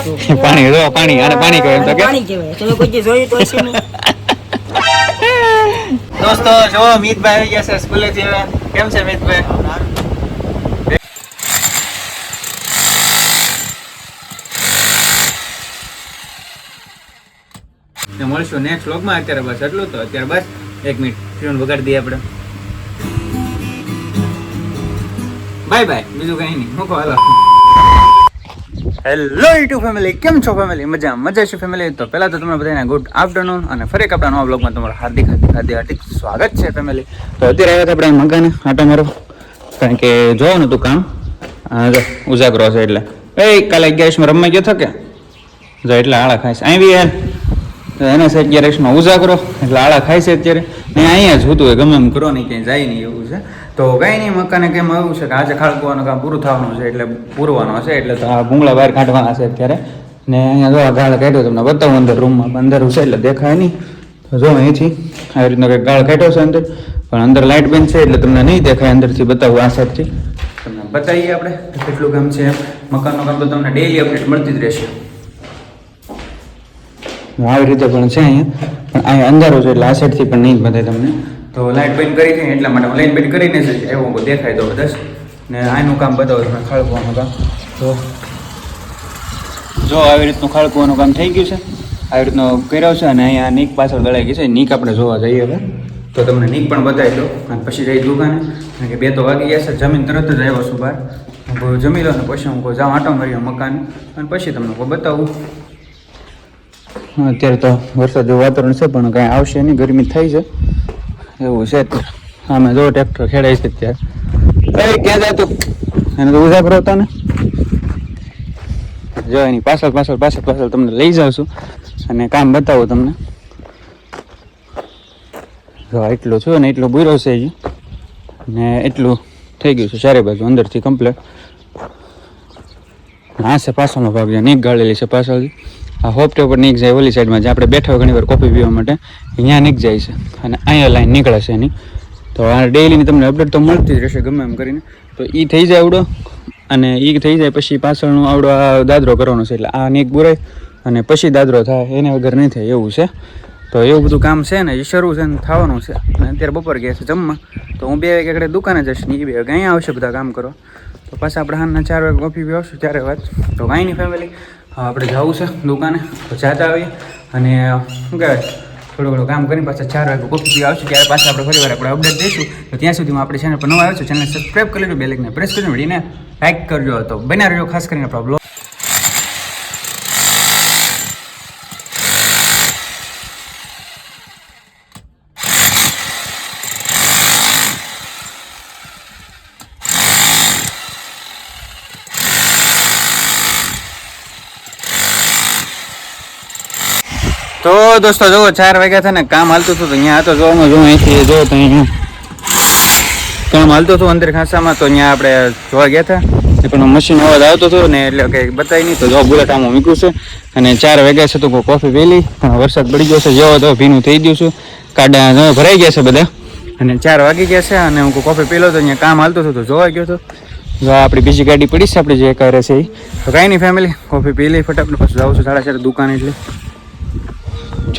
પાણી રો પાણી અને પાણી કહેવાય એમ તો કે? પાણી કહેવાય. તમે કોઈ જોયું તો છે દોસ્તો જો મિતભાઈ આવી ગયા છે સ્કૂલે થી કેમ છે મિતભાઈ? ને મળશું નેક્સ્ટ વ્લોગમાં અત્યારે બસ એટલું તો. અત્યારે બસ એક મિનિટ. ફોન વગાડી દઈએ આપણે. બાય બાય બીજું કઈ નહીં. મૂકો હાલો. હેલો યુટ્યુબ ફેમિલી કેમ છો ફેમિલી મજા મજા છે ફેમિલી તો પહેલાં તો તમને બધાને ગુડ આફ્ટરનૂન અને ફરી એક આપણા નવા બ્લોગમાં તમારું હાર્દિક હાર્દિક હાર્દિક હાર્દિક સ્વાગત છે ફેમિલી તો અત્યારે આવ્યા હતા આપણે મકાને, આટો મારો કારણ કે જોવાનું હતું કામ. જો, ઉજાગરો છે એટલે. એ કાલે ગેસમાં રમવા ગયો હતો કે? જો, એટલે આળા છે. અહીં બી યાર એને છે અગિયારસમાં ઉજાગરો, એટલે આળા ખાય છે અત્યારે. ને અહીંયા જ હતું એ, ગમે એમ કરો નહીં, ક્યાંય જાય નહીં એવું છે. તો કાંઈ નહીં, મકાને કેમ આવ્યું છે કે આજે ખાળકવાનું કામ પૂરું થવાનું છે, એટલે પૂરવાનો છે, એટલે તો આ ભૂંગળા બહાર કાઢવાના છે અત્યારે. ને અહીંયા જો ગાળ કાઢ્યો તમને બતાવું, અંદર રૂમમાં, અંદર છે એટલે દેખાય નહીં. તો જો અહીંથી આવી રીતનો કંઈક ગાળ કાઢ્યો છે અંદર. પણ અંદર લાઇટ બેન છે એટલે તમને નહીં દેખાય, અંદરથી બતાવું આ સાઈડથી. તમને બતાવીએ આપણે, કેટલું કામ છે મકાનનું કામ તો તમને ડેઈલી અપડેટ મળતી જ રહેશે. આવી રીતે પણ છે અહીંયા. પણ અહીંયા અંધારું છે એટલે આ સાઈડથી પણ નહીં બતાય તમને. તો લાઇટ બંધ કરી છે એટલા માટે. લાઇટ બંધ કરીને જ એવો દેખાય તો બધા ને આનું કામ બતાવો તમે ખાળકવાનું કામ. તો જો આવી રીતનું ખાળકવાનું કામ થઈ ગયું છે. આવી રીતનું કર્યો છે અને અહીંયા નીક પાછળ દળાઈ ગઈ છે. નીક આપણે જોવા જઈએ હવે. તો તમને નીક પણ બતાવી દો અને પછી જઈ દુકાને. કારણ કે બે તો વાગી ગયા છે. જમીન તરત જ આવ્યો છું બહાર. હું જમી લો ને પછી હું જાઉં આટો મારી મકાન. અને પછી તમને કોઈ બતાવું. હા, અત્યારે તો વરસાદ જેવું વાતાવરણ છે, પણ કાંઈ આવશે નહીં, ગરમી થઈ છે. એવું છે અમે જો ટ્રેક્ટર ખેડાય છે અત્યારે. ક્યાં જાય તું? એને તો ઉજાગરો હતા ને. જો એની પાછળ પાછળ પાછળ પાછળ તમને લઈ જાઉં છું. અને કામ બતાવું તમને. જો એટલો છું ને, એટલો બુરો છે હજી. ને એટલું થઈ ગયું છે ચારે બાજુ, અંદરથી કમ્પ્લેટ હા છે પાછળનો ભાગ, જે નીક ગાળેલી છે પાછળથી. આ હોપટે ઉપર નીક જાય ઓલી સાઈડમાં જે આપણે બેઠા હોય ઘણી વાર કોફી પીવા માટે, અહીંયા નીક જાય છે. અને અહીંયા લાઈન નીકળે છે એની. તો આ ડેઈલીની તમને અપડેટ તો મળતી જ રહેશે ગમે એમ કરીને. તો એ થઈ જાય આવડો, અને એ થઈ જાય પછી પાછળનો આવડો આ દાદરો કરવાનો છે, એટલે આ નીક બુરાય, અને પછી દાદરો થાય, એને વગર નહીં થાય એવું છે. તો એવું બધું કામ છે ને એ શરૂ છે ને, થવાનું છે. અને અત્યારે બપોર ગયા છે જમવા. તો હું બે વાગે આગળ દુકાને જઈશ ને એ બે વાગે અહીંયા આવશે બધા કામ કરો તો પાછા આપણે હાલના ચાર વાગે કોફી પી આવશું, ત્યારે વાત. તો કાંઈ નહીં ફેમિલી આપણે જવું છે દુકાને. તો જાતા આવીએ અને, શું કહેવાય, થોડું ઘણું કામ કરીને પાછા ચાર વાગે કોફી પી આવશું. ત્યારે પાછા આપણે ફરી વાર આપણે અપડેટ દઈશું. તો ત્યાં સુધીમાં આપણે ચેનલ પર નવા આવ્યો છે ચેનલ સબસ્ક્રાઈબ કરી લેજો બેલેકને પ્રેસ કરીને વિડીયોને લાઇક કરજો. તો બના રહ્યો ખાસ કરીને આપણો દોસ્તો, જો ચાર વાગ્યા થાય ને, કામ હાલતું હતું તો અહીંયા હતો. જોવામાં જો અહીંથી જો તો કામ હાલતું હતું અંદર ખાસામાં, તો અહીંયા આપણે જોવા ગયા હતા. પણ મશીન અવાજ આવતો હતો ને, એટલે કંઈ બતાવી નહીં. તો જો બુલેટ આમાં મૂક્યું છે. અને ચાર વાગ્યા છે તો કોફી પી પણ વરસાદ પડી ગયો છે. જેવો તો ભીનું થઈ ગયું છે. કાડા ભરાઈ ગયા છે બધા. અને ચાર વાગી ગયા છે અને હું કોફી પીલો તો અહીંયા કામ હાલતું હતું જોવા ગયો હતો. જો આપણી બીજી ગાડી પડી છે, આપણે જે કરે છે તો કાંઈ નહીં ફેમિલી કોફી પી લઈ ફટાફટ, પછી જાઉં છું. સાડા ચાર દુકાન એટલે.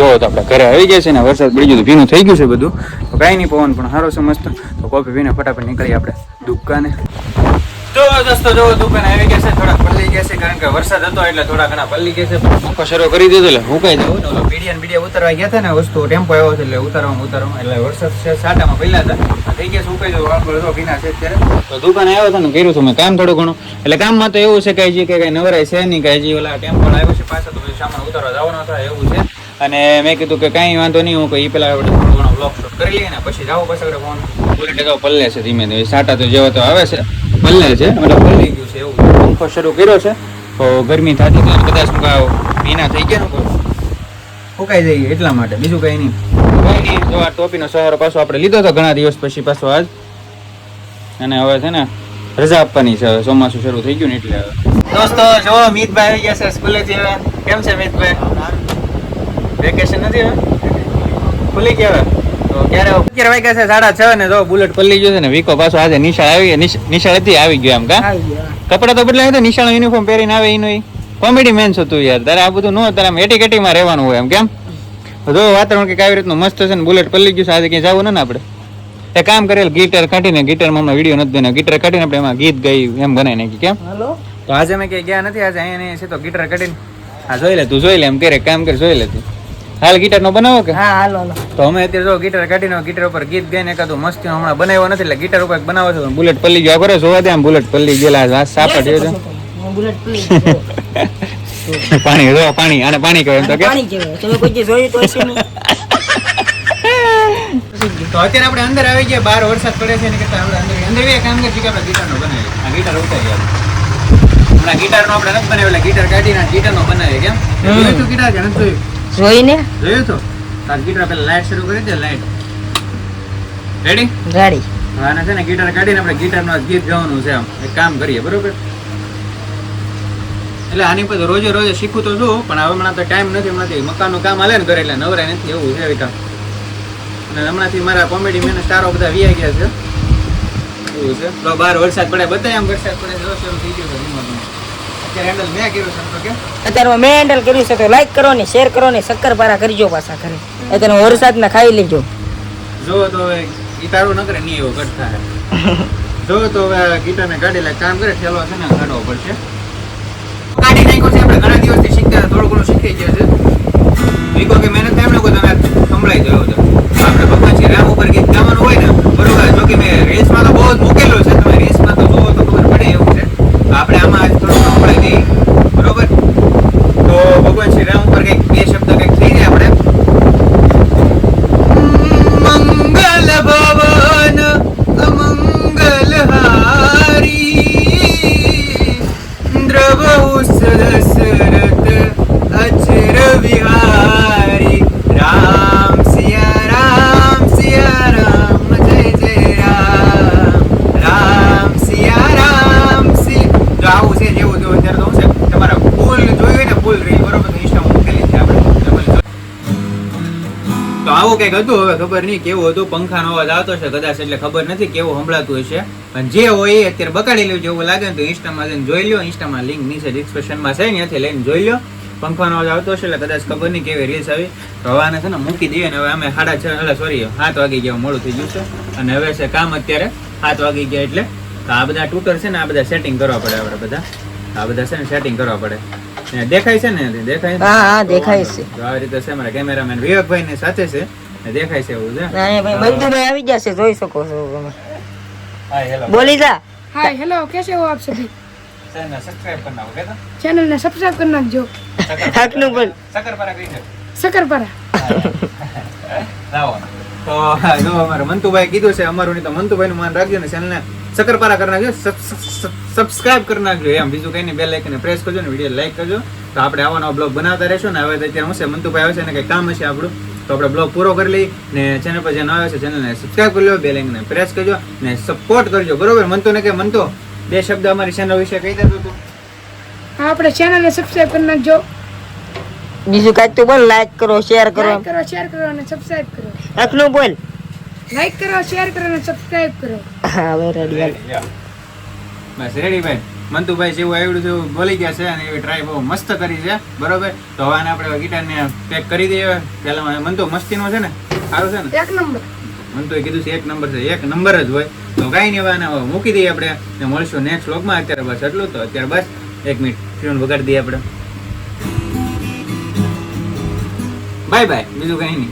જો તો આપણે ઘરે આવી ગયા છે ને વરસાદ પડી ગયો તો ભીનું થઈ ગયું છે બધું. તો કાંઈ નહીં, પવન પણ સારો છે મસ્ત. તો કોફી પીને ફટાફટ નીકળી આપણે દુકાને. તો જો, દુકાને આવી ગયા છે, થોડાક પલ્લી ગયા કારણ કે વરસાદ હતો એટલે થોડા ઘણા પલ્લી ગયા છે. પંખો શરૂ કરી દીધો એટલે હુકાઈ જવું ને પીડિયા ને ઉતારવા ગયા હતા ને, વસ્તુ ટેમ્પો આવ્યો છે એટલે ઉતારવામાં ઉતારવામાં, એટલે વરસાદ સાટામાં પહેલા હતા. થઈ ગયા છે ઉકાઈ જવું આગળ જો ભીના છે અત્યારે. તો દુકાને આવ્યો હતો કર્યું હતું મેં કામ થોડું ઘણું. એટલે કામમાં તો એવું છે કે હજી કે કઈ નવરાય છે નહીં કાંઈ ઓલા ટેમ્પો આવ્યો છે પાછા, તો સામાન ઉતારવા જવાનો થાય એવું છે. અને મેં કીધું કે કાંઈ વાંધો નહીં હું કોઈ પેલા આપણે ઘણો બ્લોક શોટ કરી લઈએ ને પછી જાઓ પછી આપણે ફોન બુલેટ જાઓ પલ્લે છે ધીમે ધીમે સાટા તો જેવો તો આવે છે પલ્લે છે મતલબ પલ્લી ગયું છે એવું. પંખો શરૂ કર્યો છે તો ગરમી થતી તો કદાચ ભીના થઈ ગયા ને ફૂંકાઈ જઈએ એટલા માટે બીજું કંઈ નહીં. કંઈ નહીં જો આ ટોપીનો સહારો પાછો આપણે લીધો હતો ઘણા દિવસ પછી પાછો આજ. અને હવે છે ને રજા આપવાની છે હવે ચોમાસું શરૂ થઈ ગયું ને એટલે હવે. દોસ્તો જો મિતભાઈ આવી ગયા છે સ્કૂલેથી હવે. કેમ છે મિતભાઈ? વેકેશન નથી હવે? ખુલી ગયા તો ક્યારે અગિયાર વાગ્યા છે સાડા છ ને જો બુલેટ પલ્લી ગયું છે ને વીકો પાછો આજે નિશાળ આવી નિશાળ હતી આવી ગયો એમ કા? કપડા તો બદલાય તો નિશાળ યુનિફોર્મ પહેરીને આવે એનું. કોમેડી મેન છો તું યાર તારે આ બધું ન તારે આમ એટી કેટીમાં રહેવાનું હોય એમ કેમ? જો વાતાવરણ કે આવી રીતનું મસ્ત છે ને બુલેટ પલ્લી ગયું છે આજે ક્યાંય જવું ને આપણે? એ કામ કરેલ ગીટર કાઢીને ગીટરમાં હમણાં વીડિયો નથી બન્યો ગીટર કાઢીને આપણે એમાં ગીત ગઈ એમ બનાવી નાખી કેમ? હાલો. તો આજે મેં ક્યાંય ગયા નથી આજે અહીંયા છે તો ગીટર કાઢીને. હા જોઈ લે તું જોઈ લે એમ કરે કામ કરે જોઈ લે તું. હાલ ગીટર નો બનાવો કે? હા હાલો હાલો. તો અમે અત્યારે જો ગીટર કાઢીને ગીટર ઉપર ગીત ગાઈને એકાદું મસ્તી હમણાં બનાવ્યો નથી એટલે ગીટર ઉપર બનાવો છો. બુલેટ પલ્લી ગયો કરે જોવા દે આમ બુલેટ પલ્લી ગયેલા સાપડ છે બુલેટ પડી ગયો. પાણી રો પાણી આને પાણી કહેવાય તો કે. પાણી કહેવાય. તમે કોઈ જે જોયું તો હશે તો અત્યારે આપણે અંદર આવી ગયા બહાર વરસાદ પડે છે એટલે આપણે અંદર અંદર બી કામ કરીએ કે આપણે ગીટારનો બનાવીએ. આ ગીટાર ઉતારી આપણે હમણાં ગીટારનો આપણે નથી બનાવ્યો એટલે ગીટાર કાઢીને ગીટારનો બનાવીએ કેમ. જોયું ગીટાર કે નથી જોયું? જોઈને? જોયું તો? તાર ગીટાર પેલા લાઈટ શરૂ કરી દે લાઈટ રેડી રેડી આને છે ને ગીટાર કાઢીને આપણે ગીટારનો ગીત ગાવાનું છે આમ. એક કામ કરીએ બરોબર? એટલે આની પછી રોજે રોજે શીખું તો છું પણ હવે હમણાં તો ટાઈમ નથી હમણાંથી મકાનનું કામ હાલે ને ઘરે એટલે નવરાય નથી એવું છે કામ અને હમણાંથી મારા કોમેડી મેન સ્ટારો બધા વી ગયા છે. એવું છે. તો બહાર વરસાદ પડે બધા આમ વરસાદ પડે છે શરૂ થઈ ગયું. અત્યારે મેં હેન્ડલ કર્યું છે તો લાઈક કરો ને શેર કરો ને શક્કરપારા કરજો પાછા ઘરે. અત્યારે વરસાદ ના ખાઈ લેજો. જો તો હવે ગીટારો ન કરે નહીં એવો કટ થાય. જો તો હવે ગીટારને કાઢી લે કામ કરે ઠેલો છે ને કાઢવો પડશે. કાઢી નાખ્યો છે આપણે ઘણા દિવસથી શીખતા થોડું ઘણું શીખી ગયા. કંઈક હતું હવે ખબર નહીં કેવું હતું પંખાનો અવાજ આવતો છે કદાચ એટલે ખબર નથી કેવું સંભળાતું હશે. પણ જે હોય એ અત્યારે બકાડી લેવું જેવું લાગે ને તો ઇન્સ્ટામાં જઈને જોઈ લો ઇન્સ્ટામાં લિંક નીચે ડિસ્ક્રિપ્શનમાં છે ત્યાંથી લઈને જોઈ લો પંખાનો અવાજ આવતો હશે એટલે કદાચ ખબર નહીં કેવી રીલ્સ આવી. તો હવાને છે ને મૂકી દઈએ ને હવે અમે સાડા છ એટલે સોરી સાત વાગી ગયા મોડું થઈ ગયું છે. અને હવે છે કામ અત્યારે સાત વાગી ગયા એટલે. તો આ બધા ટૂટર છે ને આ બધા સેટિંગ કરવા પડે આપણે બધા. આ બધા છે ને સેટિંગ કરવા પડે. દેખાય છે ને દેખાય છે? હા હા દેખાય છે. તો આવી રીતે છે મારા કેમેરામેન વિવેકભાઈ ની સાથે છે. દેખાય છે એવું છે? ના ભાઈ આવી ગયા છે જોઈ શકો છો તમે. Hi hello. બોલી જા. હાય હેલો કેસે હો આપ સભી? ચેનલ સબસ્ક્રાઇબ કરના ઓકે તો ચેનલ ને સબસ્ક્રાઇબ કરી નાખજો. હકનું બોલ. સકરપારા કહી દે. સકરપારા તો જો અમારે મંતુભાઈ કીધું છે અમારું નહીં તો મંતુભાઈ નું માન રાખજો ને ચેનલ ને સકરપારા કરી નાખજો. સબસ્ક્રાઇબ કરી નાખજો એમ. બીજું કઈ નહીં બે લાઈક ને પ્રેસ કરજો ને વીડિયો લાઈક કરજો. તો આપણે આવવાનો બ્લોગ બનાવતા રહેશું ને હવે અત્યારે હું છે મંતુભાઈ આવે છે ને કઈ કામ હશે આપણું. તો આપણે બ્લોગ પૂરો કરી લઈ ને ચેનલ પર જે ન છે ચેનલને સબસ્ક્રાઈબ કરી લો બે લાઇકને પ્રેસ કરજો ને સપોર્ટ કરજો બરોબર? મન તો ને કે મન બે શબ્દ અમારી ચેનલ વિશે કહી દેતો તું. હા આપણે ચેનલને સબસ્ક્રાઈબ કરી નાખજો. બીજું કાંઈક તો બોલ લાઈક કરો શેર કરો. કરો શેર કરો અને સબસ્ક્રાઈબ કરો. આટલું બોલ. લાઈક કરો શેર કરો અને સબસ્ક્રાઈબ કરો. હા હવે રેડી બસ રેડી ભાઈ. મંતુભાઈ જેવું આવડ્યું છે બોલી ગયા છે અને એવી ટ્રાય બહુ મસ્ત કરી છે બરોબર? તો હવે આને આપણે ગીટારને પેક કરી દઈએ. પેલા મંતુ મસ્તીનો છે ને સારું છે ને? એક નંબર. મંતુએ કીધું છે એક નંબર છે એક નંબર જ હોય. તો કાંઈ નહીં હવે મૂકી દઈએ આપણે ને મળશું નેક્સ્ટ વ્લોગમાં અત્યારે બસ એટલું તો. અત્યારે બસ એક મિનિટ ટ્યુન વગાડી દઈએ આપણે. બાય બાય બીજું કાંઈ નહીં.